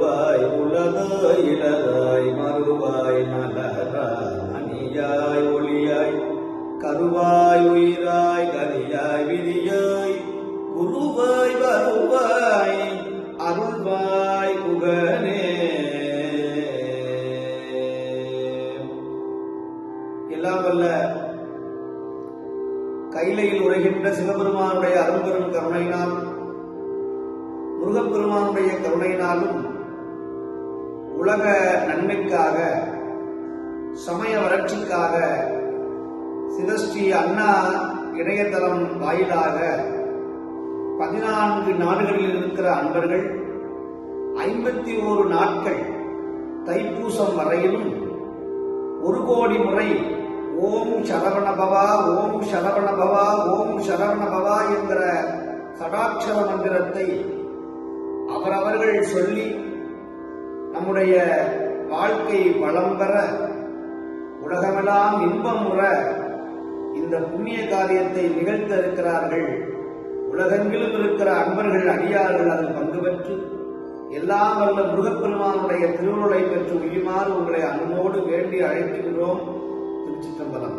மருவாய் உலகாய் இளதாய் மருவாய் மலராய் மணியாய் ஒளியாய் கருவாய் உயிராய் கனியாய் விதியாய் குருவாய் வருவாய் அருள்வாய் குகனே எல்லாம் வல்ல கைலையில் உரைகின்ற சிவபெருமானுடைய அரும்பெரும் கருணையினால் முருகப்பெருமானுடைய கருணையினாலும் உலக நன்மைக்காக சமய வளர்ச்சிக்காக சிவஸ்ரீ அண்ணா இணையதளம் வாயிலாக பதினான்கு நாடுகளில் இருக்கிற அன்பர்கள் ஐம்பத்தி ஓரு நாட்கள் தைப்பூசம் வரையிலும் ஒரு கோடி முறை ஓம் சரவணபவா ஓம் சரவணபவா ஓம் சரவணபவா என்கிற சடாட்சர மந்திரத்தை அவரவர்கள் சொல்லி நம்முடைய வாழ்க்கை வளம் பெற உலகமெல்லாம் இன்பம் உற இந்த புண்ணிய காரியத்தை நிகழ்த்த இருக்கிறார்கள் உலகெங்கிலும் இருக்கிற அன்பர்கள் அடியார்கள் அதில் பங்கு பெற்று எல்லாம் வல்ல முருகப்பெருமானுடைய திருவுருளை பெற்று உயுமாறு உங்களை அன்போடு வேண்டி அழைக்கிறோம் திருச்சிற்றம்பலம்.